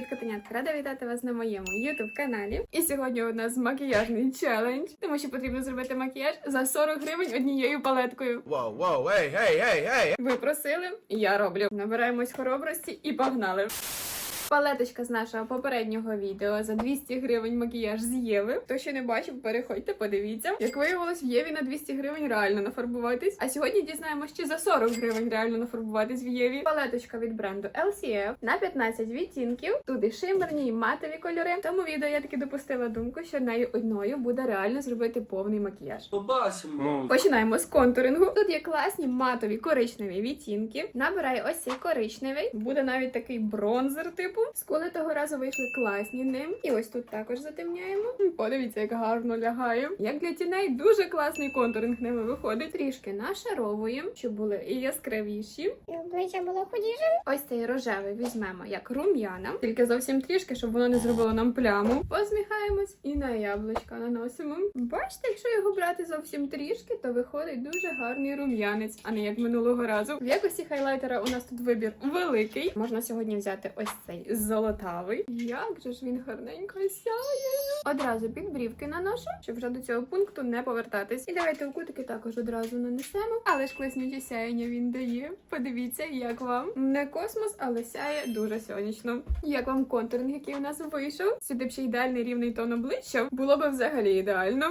Привіт, котенятка! Рада вітати вас на моєму youtube каналі. І сьогодні у нас макіяжний челендж, тому що потрібно зробити макіяж за 40 гривень однією палеткою. Вау, вау, ей, ей, ей, ей! Ви просили, я роблю. Набираємось хоробрості і погнали. Палеточка з нашого попереднього відео за 200 гривень макіяж з Єви. Хто ще не бачив, переходьте, подивіться. Як виявилось, в Єві на 200 гривень реально нафарбуватись. А сьогодні дізнаємося, чи за 40 гривень реально нафарбуватись в Єві. Палеточка від бренду LCF на 15 відтінків. Тут і шимерні, і матові кольори. В тому відео я таки допустила думку, що нею одною буде реально зробити повний макіяж. Побачимо. Починаємо з контурингу. Тут є класні матові коричневі відтінки. Набираю ось цей коричневий. Буде навіть такий бронзер, типу. Скули того разу вийшли класні ним. І ось тут також затемняємо. Подивіться, як гарно лягає. Як для тіней, дуже класний контуринг ними виходить. Трішки нашаровуємо, щоб були і яскравіші. І обличчя було худіше. Ось цей рожевий візьмемо як рум'яна, тільки зовсім трішки, щоб воно не зробило нам пляму. Посміхаємось і на яблучка наносимо. Бачите, якщо його брати зовсім трішки, то виходить дуже гарний рум'янець, а не як минулого разу. В якості хайлайтера у нас тут вибір великий. Можна сьогодні взяти ось цей золотавий. Як же ж він гарненько сяє. Одразу під брівки наношу, щоб вже до цього пункту не повертатись. І давайте у кутики також одразу нанесемо. Але ж класнюче сяєння він дає. Подивіться, як вам не космос, але сяє дуже сонячно. Як вам контуринг, який у нас вийшов? Сюди б ще ідеальний рівний тон обличчя було б взагалі ідеально.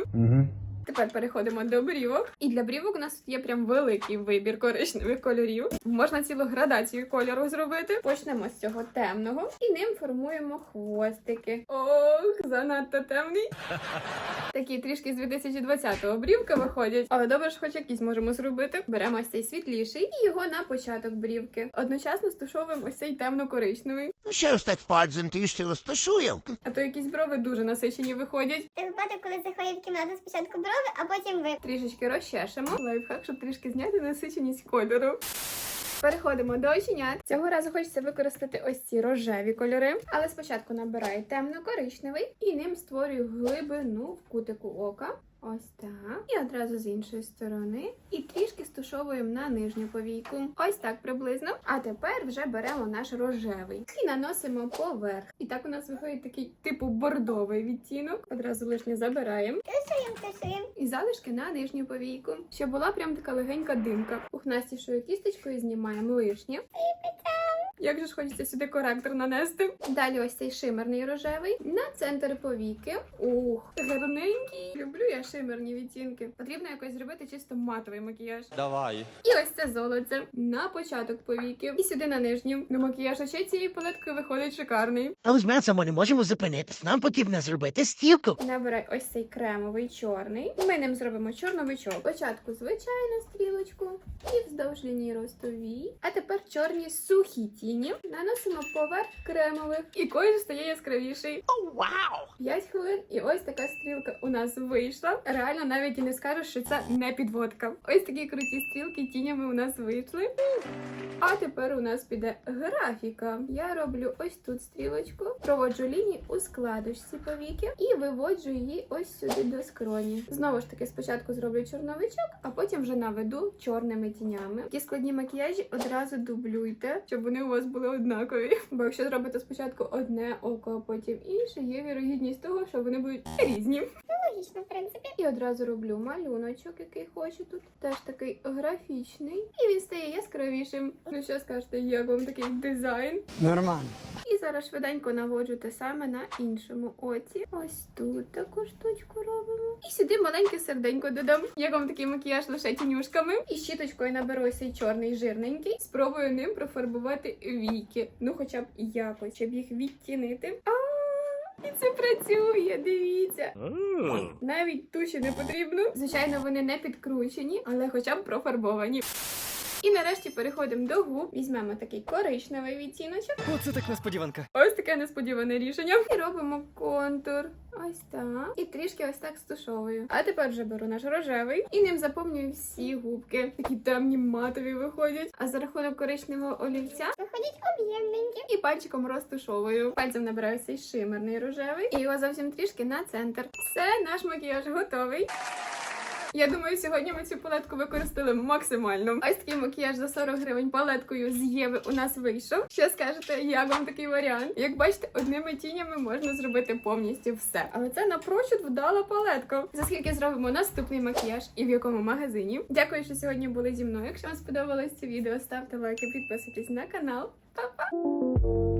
Тепер переходимо до брівок. І для брівок у нас тут є прям великий вибір коричневих кольорів. Можна цілу градацію кольору зробити. Почнемо з цього темного і ним формуємо хвостики. Ох, занадто темний. Такі трішки з 2020-го брівки виходять, але добре ж хоч якісь можемо зробити. Беремо ось цей світліший і його на початок брівки. Одночасно стушовуємо ось цей темно-коричневий. Ну, що ж так падзен, ти ще розташую? А то якісь брови дуже насичені виходять. Ти випадок, коли заходять в кімнату спочатку брови, а потім ви. Трішечки розчешемо. Лайфхак, щоб трішки зняти насиченість кольору. Переходимо до оченят. Цього разу хочеться використати ось ці рожеві кольори, але спочатку набираю темно-коричневий і ним створюю глибину в кутику ока. Ось так. І одразу з іншої сторони. І трішки стушовуємо на нижню повійку. Ось так приблизно. А тепер вже беремо наш рожевий і наносимо поверх. І так у нас виходить такий типу бордовий відтінок. Одразу лишнє забираємо. Тусуємо, тусуємо. І залишки на нижню повійку, щоб була прям така легенька димка. Пухнастішою кісточкою знімаємо лишнє. Як же ж хочеться сюди коректор нанести? Далі ось цей шимерний рожевий на центр повіки. Ух, гарненький. Люблю я шимерні відтінки. Потрібно якось зробити чисто матовий макіяж. Давай. І ось це золоце на початок повіки. І сюди на нижню. Ну, макіяж очей цієї палеткою виходить шикарний. Але м'ясом ми не можемо зупинитись. Нам потрібно зробити стілку. Набирай ось цей кремовий чорний. Ми ним зробимо чорновичок. Спочатку звичайну стрілочку і вздовж лінії ростовій. А тепер чорні сухі тіні. Наносимо поверх кремових. І колір стає яскравіший. О, вау! 5 хвилин, і ось така стрілка у нас вийшла. Реально навіть і не скажу, що це не підводка. Ось такі круті стрілки тінями у нас вийшли. А тепер у нас піде графіка. Я роблю ось тут стрілочку, проводжу лінії у складочці повіки і виводжу її ось сюди до скроні. Знову ж таки, спочатку зроблю чорновичок, а потім вже наведу чорними тінями. Ті складні макіяжі одразу дублюйте, щоб вони у вас були однакові. Бо якщо зробите спочатку одне око, а потім інше, є вірогідність того, що вони будуть різні. Логічно, в принципі. І одразу роблю малюночок, який хочу тут. Теж такий графічний. І він стає яскравішим. Ну що скажете, як вам такий дизайн? Нормально. Зараз швиденько наводжу те саме на іншому оці. Ось тут таку штучку робимо. І сюди маленьке серденько додам. Як вам такий макіяж лише тінюшками. І щіточкою наберу цей чорний жирненький. Спробую ним профарбувати віки. Ну, хоча б якось, щоб їх відтінити. А і це працює, дивіться. Навіть туші не потрібно. Звичайно, вони не підкручені, але хоча б профарбовані. І нарешті переходимо до губ. Візьмемо такий коричневий відтіночок. Оце так несподіванка. Ось таке несподіване рішення. І робимо контур. Ось так. І трішки ось так стушовую. А тепер вже беру наш рожевий і ним заповнюю всі губки. Такі темні матові виходять. А за рахунок коричневого олівця Виходять об'ємненькі. і пальчиком розтушовую. Пальцем набираю цей шимерний рожевий і його зовсім трішки на центр. Все, наш макіяж готовий. Я думаю, сьогодні ми цю палетку використали максимально. Ось такий макіяж за 40 гривень палеткою з Єви у нас вийшов. Що скажете, як вам такий варіант? Як бачите, одними тінями можна зробити повністю все. Але це напрочуд вдала палетка. За скільки зробимо наступний макіяж і в якому магазині? Дякую, що сьогодні були зі мною. Якщо вам сподобалось це відео, ставте лайки, підписуйтесь на канал. Па-па!